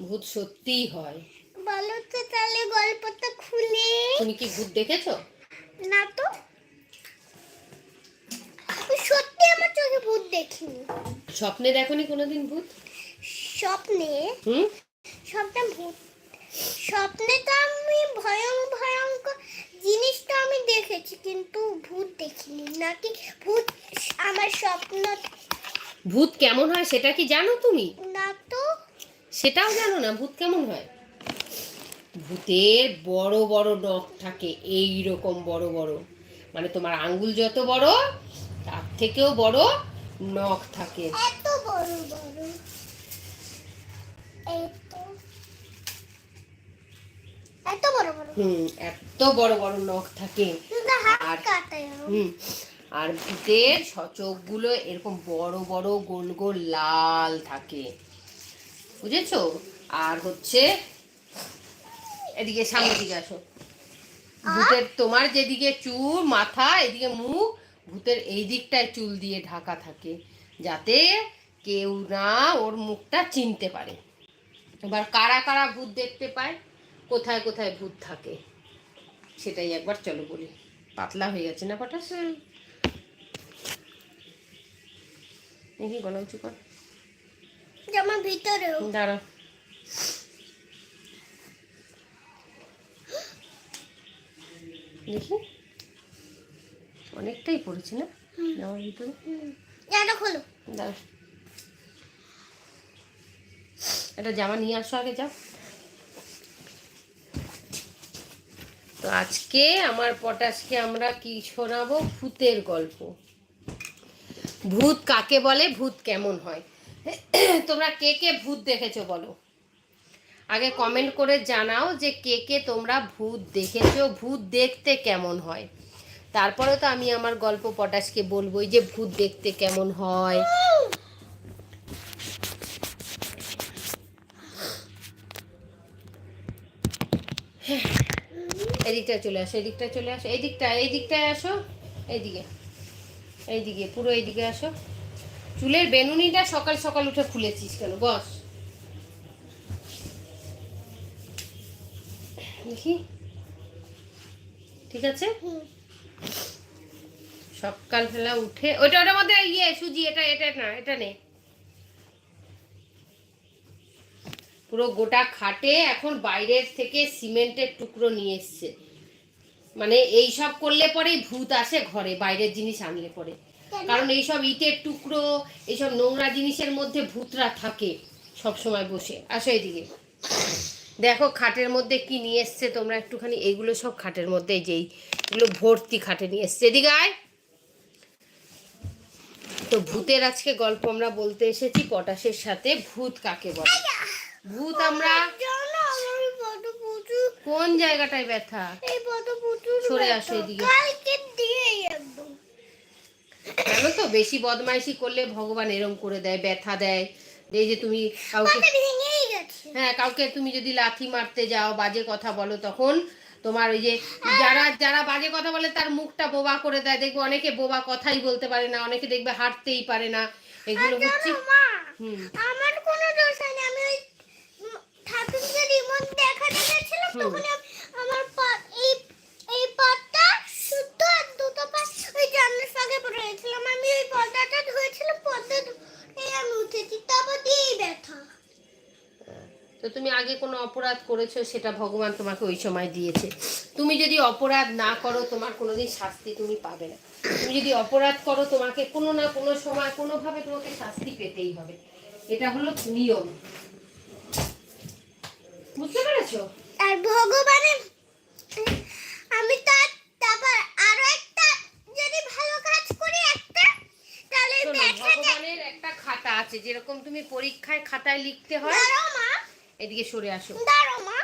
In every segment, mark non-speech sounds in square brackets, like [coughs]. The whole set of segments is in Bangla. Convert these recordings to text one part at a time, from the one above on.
ভূত সত্যিই হয়। বলো তো তাহলে গল্পটা খুলে। তুমি কি ভূত দেখেছ? না তো। সত্যি আমার চোখে ভূত দেখিনি। স্বপ্নে দেখোনি কোনোদিন ভূত? স্বপ্নে? হুম? স্বপ্নে ভূত। স্বপ্নে তো আমি ভয়ং ভয়ঙ্কর জিনিসটা আমি দেখেছি কিন্তু ভূত দেখিনি। নাকি ভূত আমার স্বপ্ন ভূত কেমন হয় সেটা কি জানো তুমি? না তো। সেটাও জানো না ভূত কেমন হয়? ভূতের বড় বড় নখ থাকে এই রকম বড় বড়। মানে তোমার আঙ্গুল যত বড় তার থেকেও বড় নখ থাকে। এত বড় বড় এত। এত বড় বড়। হুম এত বড় বড় নখ থাকে। আর- হুম আর ভূতের সচকগুলো এরকম বড় বড় গোল গোল লাল থাকে। বুঝেছ? আর হচ্ছে এদিকে সামনের দিকে আসো। ভূতের তোমার যেদিকে চুল মাথা এদিকে মুখ ভূতের এই দিকটায় চুল দিয়ে ঢাকা থাকে যাতে কেউ না ওর মুখটা চিনতে পারে। এবার কারা কারা ভূত দেখতে পায় কোথায় কোথায় ভূত থাকে সেটাই একবার চলো বলি। পাতলা হয়ে গেছে না পটাশ দেখি গলা উঁচু কর। যেমন ভিতরেও দাঁড়া। দেখি। অনেকটাই পড়েছে না? জামার ভিতরে? জানো খোলো। দাঁড়া। একটা জামা নিয়ে আসো আগে যাও। তো আজকে আমার পটাশকে আমরা কি শোনাবো? ভূতের গল্প। ভূত কাকে বলে? ভূত কেমন হয়? তোমরা কে কে ভূত দেখেছ বলো? আগে কমেন্ট করে জানাও যে কে কে তোমরা ভূত দেখেছ, ভূত দেখতে কেমন হয়? তারপরে তো আমি আমার গল্প পটাশকে বলবোই যে ভূত দেখতে কেমন হয়। এদিকটা চলে আসো, এদিকটা চলে আসো এই দিকটা এই দিকটায় আসো এইদিকে এইদিকে পুরো এইদিকে আসো। চুলের বেনুনিটা সকাল সকাল উঠে খুলেছিস কেন? বস। দেখি। ঠিক আছে। সকালবেলা উঠে ওইটা ওটার মধ্যে ইয়ে সুজি এটা এটা না এটা নে। পুরো গোটা খাটে এখন বাইরের থেকে সিমেন্টের টুকরো নিয়ে এসছে। মানে এই সব করলে পরেই ভূত আসে ঘরে বাইরের জিনিস আনলে পরে। কারণ এইসব ইটের টুকরো এইসব নোংরা জিনিসের মধ্যে ভূতরা থাকে সব সময় বসে। আসো এদিকে। দেখো খাটের মধ্যে কি নিয়ে এসছে তোমরা একটুখানি। এগুলো সব খাটের মধ্যে যেই এগুলো ভর্তি খাটে নিয়ে এসছে। এদিকে আয়। তো ভূতের আজকে গল্প আমরা বলতে এসেছি পটাশের সাথে। ভূত কাকে বলে? ভূত আমরা কোন জায়গাটায় ব্যথা? সরে। আসো এদিকে। কালকে দিয়েই একদম জানো তো বেশি বদমাইশি করলে ভগবান এরম করে দেয় ব্যথা দেয়। এই যে তুমি কাউকে হ্যাঁ কাউকে তুমি যদি লাথি মারতে যাও বাজে কথা বলো তখন তোমার ওই যে যারা যারা বাজে কথা বলে তার মুখটা বোবা করে দেয়। দেখবে অনেকে বোবা কথাই বলতে পারে না অনেকে দেখবে হাঁটতেই পারে না। এগুলো হচ্ছে হুম। আমার কোনো দোষ হয়নি আমি ওই ঠাকুরকে রিমোট দেখাতে গেছিলাম তখন আম- আমার পা এই এই পাটা শুদ্ধ আর দুটো পা ওই জানলার ফাঁকে পড়ে গেছিলাম আমি ওই পর্দাটা ধরেছিলাম পর্দা ধরে আমি উঠেছি তারপর দিয়েই ব্যথা তো তুমি আগে কোনো অপরাধ করেছ সেটা ভগবান তোমাকে ওই সময় দিয়েছে। তুমি যদি অপরাধ না করো তোমার কোনোদিন শাস্তি তুমি পাবে না। তুমি যদি অপরাধ করো তোমাকে কোনো না কোনো সময় কোনোভাবে তোমাকে শাস্তি পেতেই হবে। এটা হলো নিয়ম। বুঝতে পেরেছ? আর ভগবানের আমি তার তারপর আরও একটা যদি ভালো কাজ করি একটা তাহলে ভগবানের একটা খাতা আছে যেরকম তুমি পরীক্ষায় খাতায় লিখতে হয়। এদিকে সরে আসো। দাঁড়াও মা।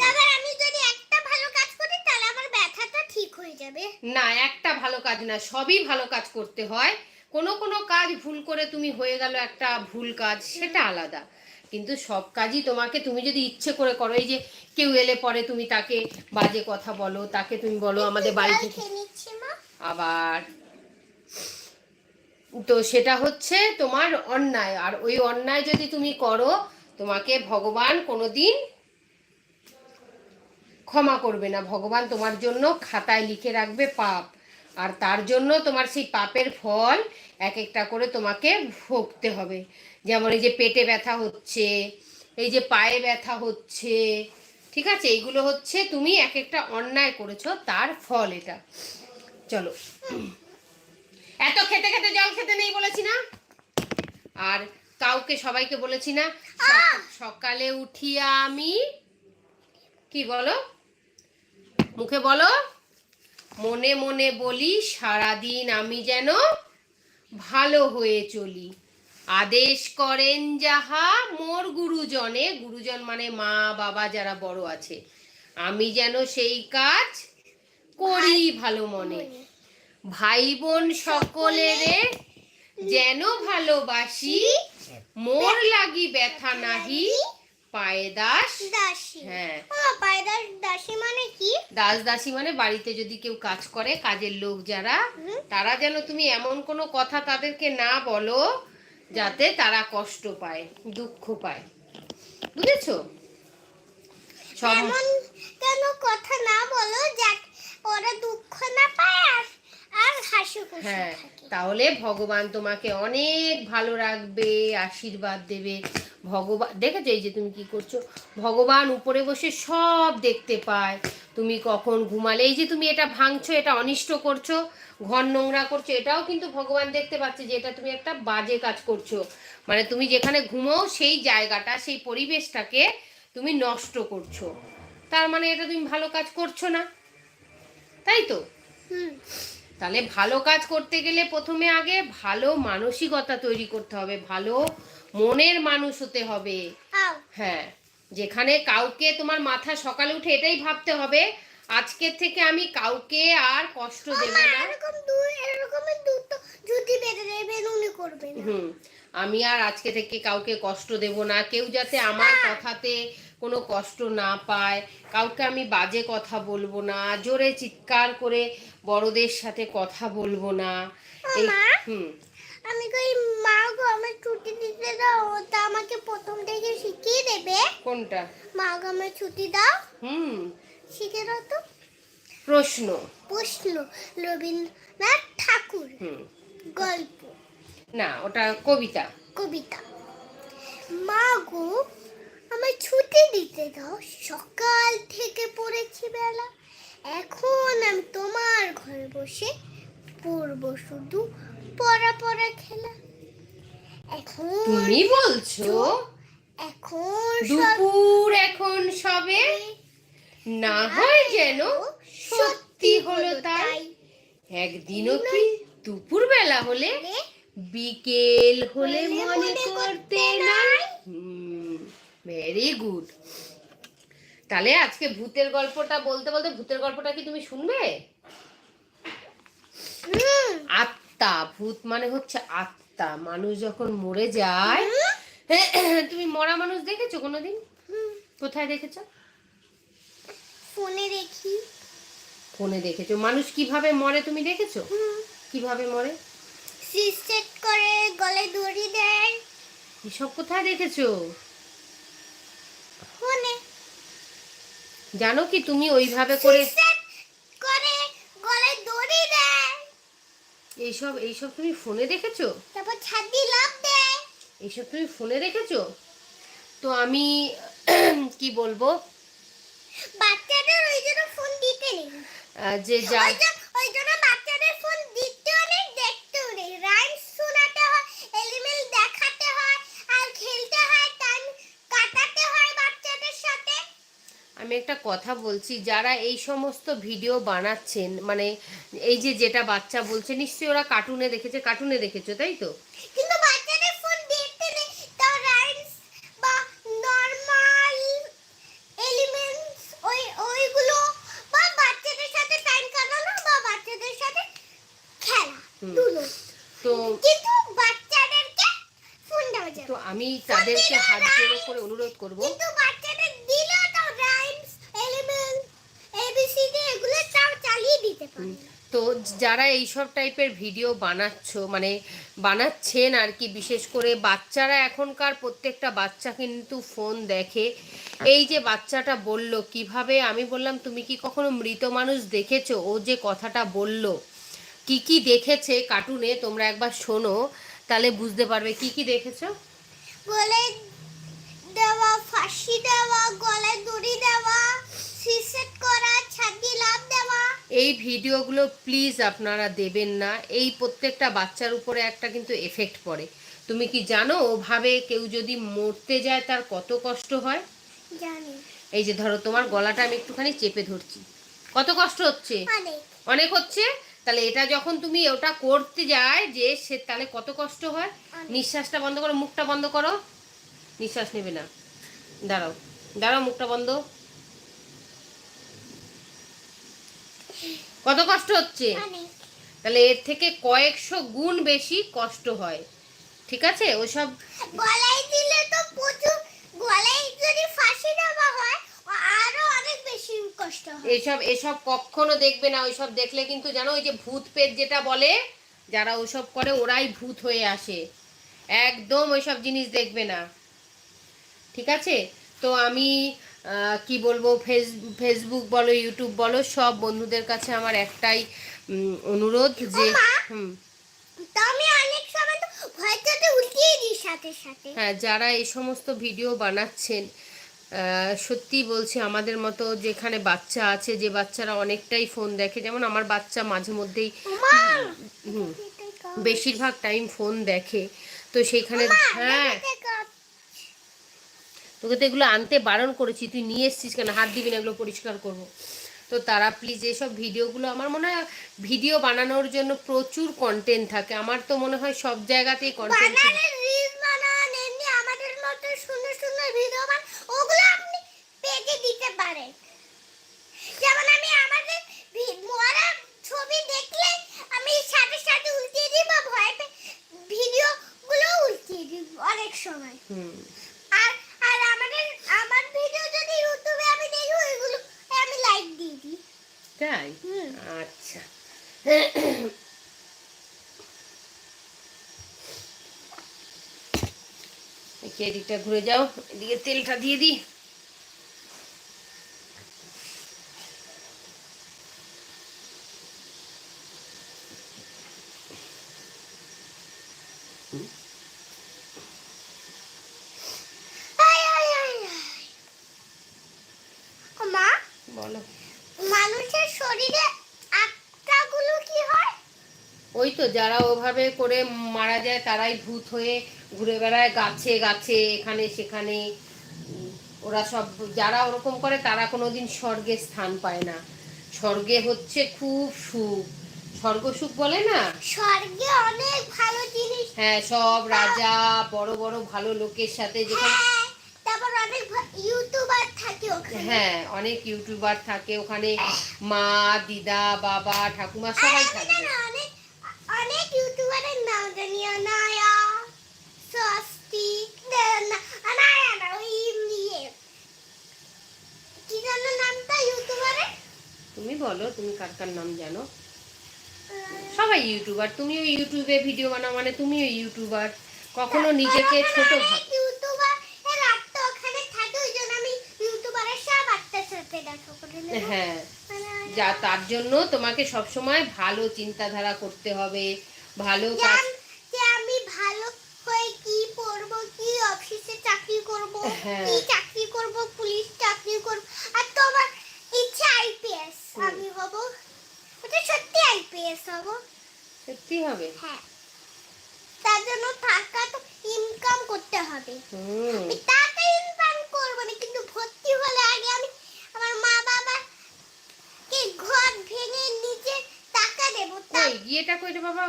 তারপর আমি যদি একটা ভালো কাজ করি তাহলে আমার ব্যথাটা ঠিক হয়ে যাবে। না একটা ভালো কাজ না সবই ভালো কাজ করতে হয়। কোনো কোনো কাজ ভুল করে তুমি হয়ে গেল একটা ভুল কাজ সেটা আলাদা। কিন্তু সব কাজই তোমাকে তুমি যদি ইচ্ছে করে করো এই যে কেউ এলে পরে তুমি তাকে বাজে কথা বলো তাকে তুমি বলো আমাদের বাড়ি থেকে। আবার তো সেটা হচ্ছে তোমার অন্যায়। আর ওই অন্যায় যদি তুমি করো তোমাকে ভগবান কোনো দিন ক্ষমা করবে না। ভগবান তোমার জন্য খাতায় লিখে রাখবে পাপ। আর তার জন্য তোমার সেই পাপের ফল এক একটা করে তোমাকে ভুগতে হবে। যেমন এই যে পেটে ব্যথা হচ্ছে, এই যে পায়ে ব্যথা হচ্ছে, ঠিক আছে? এইগুলো হচ্ছে তুমি এক একটা অন্যায় করেছ, তার ফল এটা। চলো। এত খেতে খেতে জল খেতে নেই বলেছি না? আর কাউকে সবাইকে বলেছি না। সকালে উঠিয়া আমি কি বলো? মুখে বলো? মনে মনে বলি সারাদিন আমি যেন ভালো হয়ে চলি। আদেশ করেন যাহা মোর গুরুজনে গুরুজন মানে মা বাবা যারা বড় আছে। আমি যেন সেই কাজ করি ভালো মনে। ভাই বোন সকলেরে যেন ভালোবাসি মোর লাগি ব্যথা নাহি পায়ে দাস দাসী। হ্যাঁ। পায়দাস দাসী মানে কি? দাস দাসী মানে বাড়িতে যদি কেউ কাজ করে কাজের লোক যারা তারা যেন তুমি এমন কোনো কথা তাদেরকে না বলো যাতে তারা কষ্ট পায় দুঃখ পায়। বুঝেছ? এমন কেন কথা না বলো যাক ওরা দুঃখ না পায় আর হ্যাঁ তাহলে ভগবান তোমাকে অনেক ভালো রাখবে আশীর্বাদ দেবে। ভগবান দেখেছ এই যে তুমি কি করছ? ভগবান উপরে বসে সব দেখতে পায়। তুমি কখন ঘুমালে এই যে তুমি এটা ভাঙছো এটা অনিষ্ট করছ ঘর নোংরা করছ এটাও কিন্তু ভগবান দেখতে পাচ্ছে যে এটা তুমি একটা বাজে কাজ করছ। মানে তুমি যেখানে ঘুমো সেই জায়গাটা সেই পরিবেশটাকে তুমি নষ্ট করছ। তার মানে এটা তুমি ভালো কাজ করছ না। তাই তো? হুম। তাহলে ভালো কাজ করতে গেলে প্রথমে আগে ভালো মানসিকতা তৈরি করতে হবে ভালো মনের মানুষ হতে হবে। হ্যাঁ যেখানে কাউকে তোমার মাথা সকালে উঠে এটাই ভাবতে হবে আজকে থেকে আমি কাউকে আর কষ্ট দেব না। এরকম দুটো যদি করবে হুম আমি আর আজকে থেকে কাউকে কষ্ট দেব না কেউ যাতে আমার কথাতে কোনো কষ্ট না পায় কাউকে আমি বাজে কথা বলব না জোরে চিৎকার করে বড়দের সাথে কথা বলব না। হুম। আমি কই মা গো আমার ছুটি দিতে দাও ওটা আমাকে প্রথম থেকে শিখিয়ে দেবে। কোনটা? মা গো আমার ছুটি দাও। হুম। শিখে দাও তো। প্রশ্ন। প্রশ্ন রবীন্দ্রনাথ ঠাকুর। হুম। গল্প। না ওটা কবিতা। কবিতা। মা গো আমার ছুটি দিতে দাও। সকাল থেকে পড়েছি বেলা। এখন আমি তোমার ঘরে বসে পড়ব শুধু পড়া পড়া খেলা। এখন তুমি বলছো? এখন দুপুর এখন সবে? না হয় যেন সত্যি হলো তাই। একদিনও কি দুপুর বেলা হলে বিকেল হলে মনে করতে নাই? ভেরি গুড তাহলে আজকে ভূতের গল্পটা বলতে বলতে ভূতের গল্পটা কি তুমি শুনবে? আত্মা ভূত মানে হচ্ছে আত্মা। মানুষ যখন মরে যায় তুমি মরা মানুষ দেখেছ কোনোদিন? কোথায় দেখেছ? ফোনে দেখি। ফোনে দেখেছ। মানুষ কীভাবে মরে তুমি দেখেছ? কীভাবে মরে? সেট করে গলায় দড়ি দেয়। এসব কোথায় দেখেছ? ফোনে জানো কি তুমি ওইভাবে করে করে গলায় দড়ি দেয়। এইসব এইসব তুমি ফোনে দেখেছ? তারপর ছাদি লাভ দেয়। এইসব তুমি ফোনে দেখেছ? তো আমি কি বলব? বাচ্চাদের ওই জন্য ফোন দিতে নেই। যে যা ওই জন্য বাচ্চাদের ফোন দিতে নেই দেখতে নেই। রাইমস শোনাতে হয় এলিমেল দেখাতে হয় আর খেলতে হয় টাইম কাটাতে হয় বাচ্চাদের সাথে আমি একটা কথা বলছি যারা এই সমস্ত ভিডিও বানাচ্ছেন মানে এই যে যেটা বাচ্চা বলছে নিশ্চয়ই ওরা কার্টুনে দেখেছে কার্টুনে দেখেছ তাই তো? কিন্তু বাচ্চাদের ফোন দিতে নেই তাও রাইমস বা নরমাল এলিমেন্টস ওই ওইগুলো বা বাচ্চাদের সাথে টাইম কাটানো বা বাচ্চাদের সাথে খেলা তো কিন্তু বাচ্চাদেরকে ফোন দেওয়া যাবে তো আমি তাদেরকে হাত জোড়ো করে অনুরোধ করব। কিন্তু বাচ্চাদের দিলেও তাও রাইমস এলিমেন্ট এবিসিডি এগুলো তাও চালিয়ে দিতে পারে তো যারা এইসব টাইপের ভিডিও বানাচ্ছ মানে বানাচ্ছেন আর কি বিশেষ করে বাচ্চারা এখনকার প্রত্যেকটা বাচ্চা কিন্তু ফোন দেখে। এই যে বাচ্চাটা বলল কীভাবে আমি বললাম তুমি কি কখনো মৃত মানুষ দেখেছ? ও যে কথাটা বলল কি কি দেখেছে কার্টুনে তোমরা একবার শোনো তাহলে বুঝতে পারবে কি কি দেখেছ? গলায় দেওয়া ফাঁসি দেওয়া গলায় দড়ি দেওয়া সুইসাইড করা ছাদি লাভ দেওয়া এই ভিডিওগুলো প্লিজ আপনারা দেবেন না। এই প্রত্যেকটা বাচ্চার উপরে একটা কিন্তু এফেক্ট পড়ে। তুমি কি জানো ওভাবে কেউ যদি মরতে যায় তার কত কষ্ট হয়? জানি। এই যে ধরো তোমার গলাটা আমি একটুখানি চেপে ধরছি। কত কষ্ট হচ্ছে? অনেক। অনেক হচ্ছে? তাহলে এটা যখন তুমি ওটা করতে যায় যে সে তাহলে কত কষ্ট হয়? নিঃশ্বাসটা বন্ধ করো মুখটা বন্ধ করো। নিঃশ্বাস নেবে না। দাঁড়াও। দাঁড়াও মুখটা বন্ধ। কত কষ্ট হচ্ছে? তাহলে এর থেকে কয়েকশো গুণ বেশি কষ্ট হয়। ঠিক আছে? ওসব গলায় দিলে তো প্রচুর গলায় যদি ফাঁসি দেওয়া হয় আরও অনেক বেশি কষ্ট হয়। এসব এসব কখনো দেখবে না ওইসব দেখলে কিন্তু জানো ওই যে ভূত পেট যেটা বলে যারা ওসব করে ওরাই ভূত হয়ে আসে। একদম ওইসব জিনিস দেখবে না। ঠিক আছে? তো আমি কি বলব ফেস ফেসবুক বলো ইউটিউব বলো সব বন্ধুদের কাছে আমার একটাই অনুরোধ যে হুম। তো আমি অনেক সময় তো ভয়টাতে উল্টিয়ে দিই সাথে সাথে। হ্যাঁ যারা এই সমস্ত ভিডিও বানাচ্ছেন সত্যি বলছি আমাদের মতো যেখানে বাচ্চা আছে যে বাচ্চারা অনেকটাই ফোন দেখে যেমন আমার বাচ্চা মাঝে মধ্যেই বেশিরভাগ টাইম ফোন দেখে। তো সেইখানে হ্যাঁ। তোকে তো এগুলো আনতে বারণ করেছি তুই নিয়ে এসছিস কেন? হাত দিবি না এগুলো পরিষ্কার করব। তো তারা প্লিজ এসব ভিডিওগুলো আমার মনে হয় ভিডিও বানানোর জন্য প্রচুর কন্টেন্ট থাকে। আমার তো মনে হয় সব জায়গাতেই কন্টেন্ট সুন্দর সুন্দর ভিডিও বান ওগুলো আপনি পেজে দিতে পারেন। যেমন আমি আমাদের মরা ছবি দেখলে আমি সাথে সাথে উল্টিয়ে দিই বা ভয় পেয়ে ভিডিও উল্টিয়ে দিই অনেক সময়। হুম আর আর আমাদের আমার ভিডিও যদি ইউটিউবে আমি দেখি ওইগুলো আমি লাইক দিয়ে দিই তাই হুম। আচ্ছা এদিকে [coughs] এদিকটা ঘুরে যাও এদিকে তেলটা দিয়ে দিই আয় আয় আয় আয়। মা বলো মানুষের শরীরে আত্মাগুলো কি হয় ওই তো যারা করে মারা যায় তারাই ভূত হয়ে ঘুরে বেড়ায় গাছে গাছে এখানে সেখানে। ওরা সব যারা ওরকম করে তারা কোনো দিন স্বর্গে স্থান পায় না। স্বর্গে হচ্ছে খুব সুখ। স্বর্গ সুখ বলে না? স্বর্গে অনেক ভালো জিনিস। হ্যাঁ সব রাজা বড় বড় ভালো লোকের সাথে যেখানে হ্যাঁ তারপর অনেক ইউটিউবার থাকে ওখানে। হ্যাঁ অনেক ইউটিউবার থাকে। ওখানে মা দিদা বাবা ঠাকুমা সবাই থাকে। অনেক ইউটিউবারের নাম জানি অনায়া না- অনায়া না ওই ইয়ে কি জানো নামটা ইউটিউবারের তুমি বলো তুমি কার কার নাম জানো? সবাই ইউটিউবার তুমিও ইউটিউবে ভিডিও বানাও মানে তুমিও ইউটিউবার কখনো নিজেকে ছোট হ্যাঁ। যা তার জন্য তোমাকে সবসময় ভালো চিন্তাধারা করতে হবে ভালো কাজ আমি ভালো হয়ে কি পড়ব কি অফিসে চাকরি করব হ্যাঁ। কি চাকরি করব পুলিশ চাকরি করব আর তোমার ইচ্ছা আইপিএস আমি হব ওটা সত্যি আইপিএস হব। সত্যি হবে? হ্যাঁ। তার জন্য টাকা তো ইনকাম করতে হবে। হুম আমি টাকা ইনকাম করব না কিন্তু ভর্তি হলে আগে আমি আমার মা বাবা কে ঘর ভেঙে নিচে টাকা দেব কই গিয়েটা কই রে বাবা?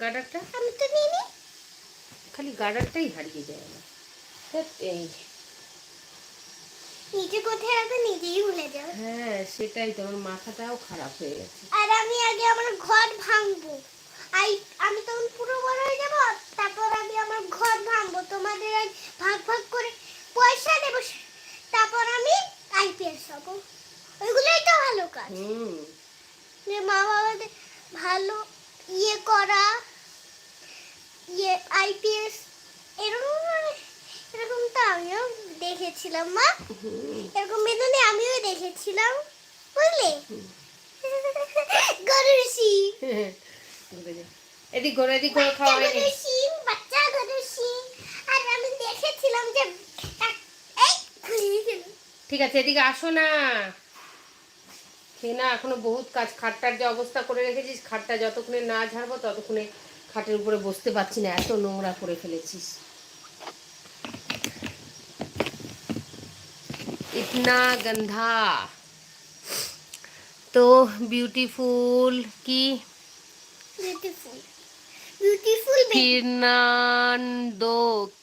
গার্ডারটা আমি তো নিই নি। খালি গার্ডারটাই হারিয়ে যায় আমার। ধ্যাৎ, এই। নিজে কোথায় রাখবে নিজেই ভুলে যাবে। হ্যাঁ সেটাই তো আমার মাথাটাও খারাপ হয়ে গেছে। আর আমি আগে আমার ঘর ভাঙবো। আই আমি তখন পুরো বড় হয়ে যাব তারপর আমি আমার ঘর ভাঙবো। তোমাদের ভাগ ভাগ করে পয়সা দেবো তারপর আমি আইপিএস হব। ওইগুলোই তো ভালো কাজ। হুম। যে মা বাবাদের ভালো ইয়ে করা ইয়ে আইপিএস এরকম এরকম তো আমিও দেখেছিলাম মা। এরকম বিনুনি আমিও দেখেছিলাম বুঝলে? গরুর শিং। ঘুরে এদিক ঘোরো এদিক ঘোরো খাওয়া হয়নি? গরুর শিং বাচ্চা গরুর শিং। আর আমি দেখেছিলাম যে ঠিক আছে এদিকে আসো না। ঠিক না এখনও বহুত কাজ খাটটার যে অবস্থা করে রেখেছিস খাটটা যতক্ষণে না ঝাড়বো ততক্ষণে খাটের উপরে বসতে পারছি না এত নোংরা করে ফেলেছিস। ইতনা গন্ধা। তো বিউটিফুল কি? Beautiful beautiful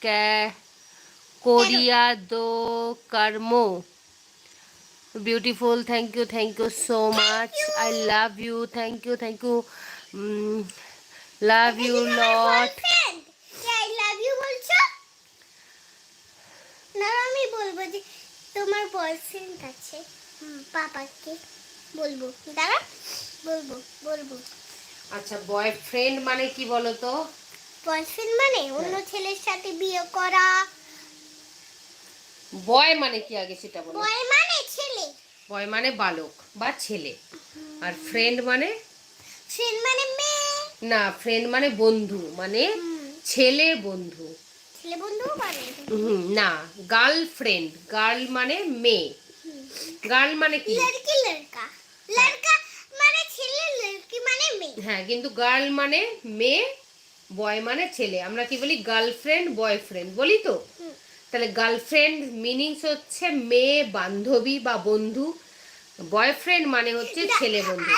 que Korea do Carmo. Beautiful, thank you, thank you so much. I love you, thank you, thank you. Mm, love you lot. Boyfriend I love you বলছো না আমি বলব যে তোমার বয়ফ্রেন্ড আছে। পাপাকে বলব। দাঁড়া বলব বলব। আচ্ছা বয়ফ্রেন্ড মানে কি বলো তো বয়ফ্রেন্ড মানে অন্য ছেলের সাথে বিয়ে করা বয় মানে কি আগে সেটা বলো? বয় মানে ছেলে। বয় মানে বালক বা ছেলে। আর ফ্রেন্ড মানে? ফ্রেন্ড মানে মেয়ে। না ফ্রেন্ড মানে বন্ধু মানে ছেলে বন্ধু। ছেলে বন্ধুও মানে না গার্লফ্রেন্ড গার্ল মানে মেয়ে। গার্ল মানে কি? লড়কি লড়কা। লড়কা মানে ছেলে লড়কি মানে মেয়ে। হ্যাঁ কিন্তু গার্ল মানে মেয়ে বয় মানে ছেলে। আমরা কি বলি? গার্লফ্রেন্ড বয়ফ্রেন্ড বলি তো? হুম। তাহলে গার্লফ্রেন্ড মিনিংস হচ্ছে মেয়ে বান্ধবী বা বন্ধু। বয়ফ্রেন্ড মানে হচ্ছে ছেলে বন্ধু।